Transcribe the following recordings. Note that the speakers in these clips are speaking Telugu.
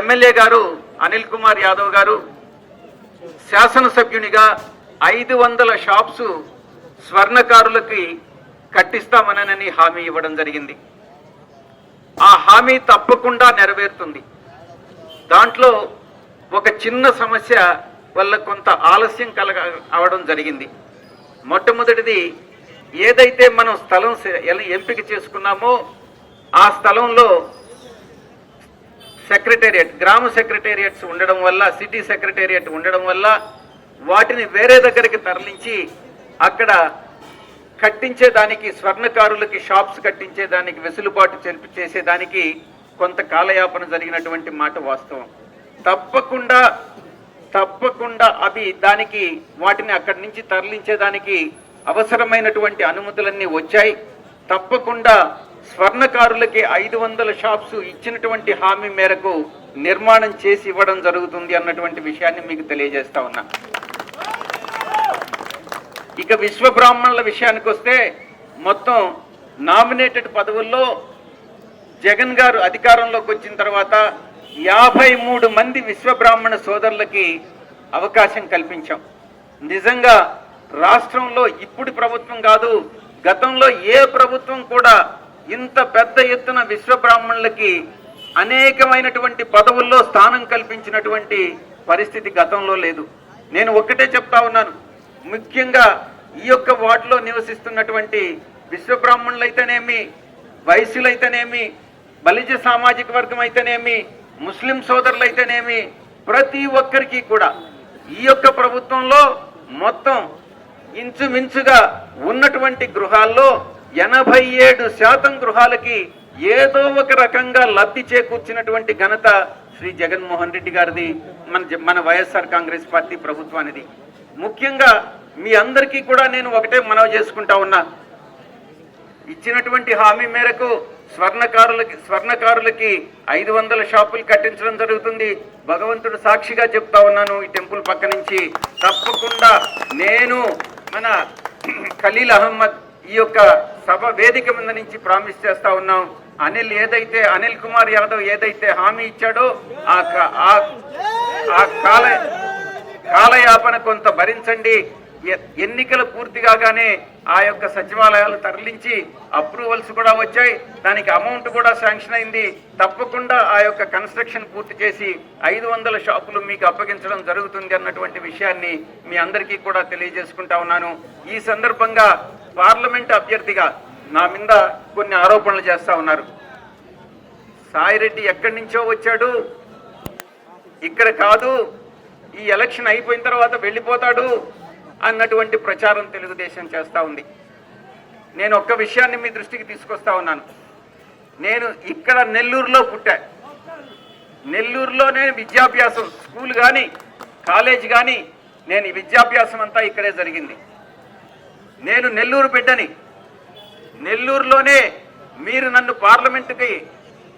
ఎమ్మెల్యే గారు అనిల్ కుమార్ యాదవ్ గారు శాసనసభ్యునిగా ఐదు వందల షాప్స్ స్వర్ణకారులకి కట్టిస్తామనని హామీ ఇవ్వడం జరిగింది. ఆ హామీ తప్పకుండా నెరవేరుతుంది. దాంట్లో ఒక చిన్న సమస్య వల్ల కొంత ఆలస్యం కలగ అవడం జరిగింది. మొట్టమొదటిది ఏదైతే మనం స్థలం ఎలా ఎంపిక చేసుకున్నామో ఆ స్థలంలో సెక్రటేరియట్ గ్రామ సెక్రటేరియట్స్ ఉండడం వల్ల సిటీ సెక్రటేరియట్ ఉండడం వల్ల వాటిని వేరే దగ్గరికి తరలించి అక్కడ కట్టించేదానికి స్వర్ణకారులకి షాప్స్ కట్టించేదానికి వెసులుబాటు చెల్పి చేసేదానికి కొంత కాలయాపన జరిగినటువంటి మాట వాస్తవం. తప్పకుండా తప్పకుండా అవి దానికి వాటిని అక్కడి నుంచి తరలించేదానికి అవసరమైనటువంటి అనుమతులన్నీ వచ్చాయి. తప్పకుండా స్వర్ణకారులకి ఐదు వందల షాప్స్ ఇచ్చినటువంటి హామీ మేరకు నిర్మాణం చేసి ఇవ్వడం జరుగుతుంది అన్నటువంటి విషయాన్ని మీకు తెలియజేస్తా ఉన్నా. ఇక విశ్వ బ్రాహ్మణుల విషయానికి వస్తే మొత్తం నామినేటెడ్ పదవుల్లో జగన్ గారు అధికారంలోకి వచ్చిన తర్వాత యాభై మూడు మంది విశ్వ బ్రాహ్మణ సోదరులకి అవకాశం కల్పించాం. నిజంగా రాష్ట్రంలో ఇప్పుడు ప్రభుత్వం కాదు గతంలో ఏ ప్రభుత్వం కూడా ఇంత పెద్ద ఎత్తున విశ్వ బ్రాహ్మణులకి అనేకమైనటువంటి పదవుల్లో స్థానం కల్పించినటువంటి పరిస్థితి గతంలో లేదు. నేను ఒక్కటే చెప్తా ఉన్నాను. ముఖ్యంగా ఈ యొక్క వార్డులో నివసిస్తున్నటువంటి విశ్వ బ్రాహ్మణులైతేనేమి వైశ్యులైతేనేమి బలిజ సామాజిక వర్గం అయితేనేమి ముస్లిం సోదరులైతేనేమి ప్రతి ఒక్కరికి కూడా ఈ యొక్క ప్రభుత్వంలో మొత్తం ఇంచుమించుగా ఉన్నటువంటి గృహాల్లో ఎనభై ఏడు శాతం గృహాలకి ఏదో ఒక రకంగా లబ్ధి చేకూర్చినటువంటి ఘనత శ్రీ జగన్మోహన్ రెడ్డి గారిది మన మన వైఎస్ఆర్ కాంగ్రెస్ పార్టీ ప్రభుత్వానిది. ముఖ్యంగా మీ అందరికీ కూడా నేను ఒకటే మనవి చేసుకుంటా ఉన్నా. ఇచ్చినటువంటి హామీ మేరకు స్వర్ణకారులకి స్వర్ణకారులకి ఐదు వందల షాపులు కట్టించడం జరుగుతుంది. భగవంతుడు సాక్షిగా చెప్తా ఉన్నాను ఈ టెంపుల్ పక్క నుంచి. తప్పకుండా నేను మన ఖలీల్ అహమ్మద్ ఈ యొక్క సభ వేదిక మీద నుంచి ప్రామిస్ చేస్తా ఉన్నాం. అనిల్ ఏదైతే అనిల్ కుమార్ యాదవ్ ఏదైతే హామీ ఇచ్చాడో ఆ కాల కాలయాపన కొంత భరించండి. ఎ- ఎన్నికలు పూర్తి కాగానే ఆ యొక్క సచివాలయాలు తరలించి అప్రూవల్స్ కూడా వచ్చాయి. దానికి అమౌంట్ కూడా శాంక్షన్ అయింది. తప్పకుండా ఆ యొక్క కన్స్ట్రక్షన్ పూర్తి చేసి ఐదు వందల షాపులు మీకు అప్పగించడం జరుగుతుంది అన్నటువంటి విషయాన్ని మీ అందరికీ కూడా తెలియజేసుకుంటా ఉన్నాను. ఈ సందర్భంగా పార్లమెంట్ అభ్యర్థిగా నా మీద కొన్ని ఆరోపణలు చేస్తా ఉన్నారు. సాయిరెడ్డి ఎక్కడి నుంచో వచ్చాడు? ఇక్కడ కాదు ఈ ఎలక్షన్ అయిపోయిన తర్వాత వెళ్ళిపోతాడు అన్నటువంటి ప్రచారం తెలుగుదేశం చేస్తూ ఉంది. నేను ఒక్క విషయాన్ని మీ దృష్టికి తీసుకొస్తా ఉన్నాను. నేను ఇక్కడ నెల్లూరులో పుట్టా. నెల్లూరులోనే విద్యాభ్యాసం స్కూల్ కానీ కాలేజ్ కానీ నేను ఈ విద్యాభ్యాసం అంతా ఇక్కడే జరిగింది. నేను నెల్లూరు బిడ్డని. నెల్లూరులోనే మీరు నన్ను పార్లమెంటుకి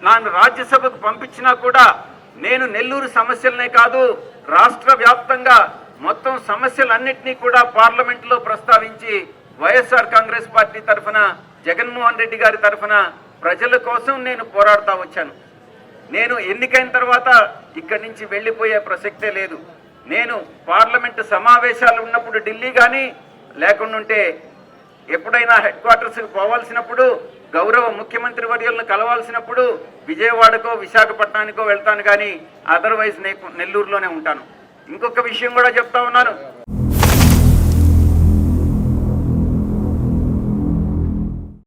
నన్ను రాజ్యసభకు పంపించినా కూడా నేను నెల్లూరు సమస్యలనే కాదు రాష్ట్ర వ్యాప్తంగా మొత్తం సమస్యలన్నింటినీ కూడా పార్లమెంటులో ప్రస్తావించి వైఎస్ఆర్ కాంగ్రెస్ పార్టీ తరఫున జగన్మోహన్ రెడ్డి గారి తరఫున ప్రజల కోసం నేను పోరాడుతూ వచ్చాను. నేను ఎన్నికైన తర్వాత ఇక్కడి నుంచి వెళ్ళిపోయే ప్రసక్తే లేదు. నేను పార్లమెంటు సమావేశాలు ఉన్నప్పుడు ఢిల్లీ కానీ లేకుండుంటే ఎప్పుడైనా హెడ్ క్వార్టర్స్కి పోవాల్సినప్పుడు గౌరవ ముఖ్యమంత్రి వర్యులను కలవాల్సినప్పుడు విజయవాడకో విశాఖపట్నానికో వెళ్తాను కానీ అదర్వైజ్ నేను నెల్లూరులోనే ఉంటాను. ఇంకొక విషయం కూడా చెప్తా ఉన్నాను.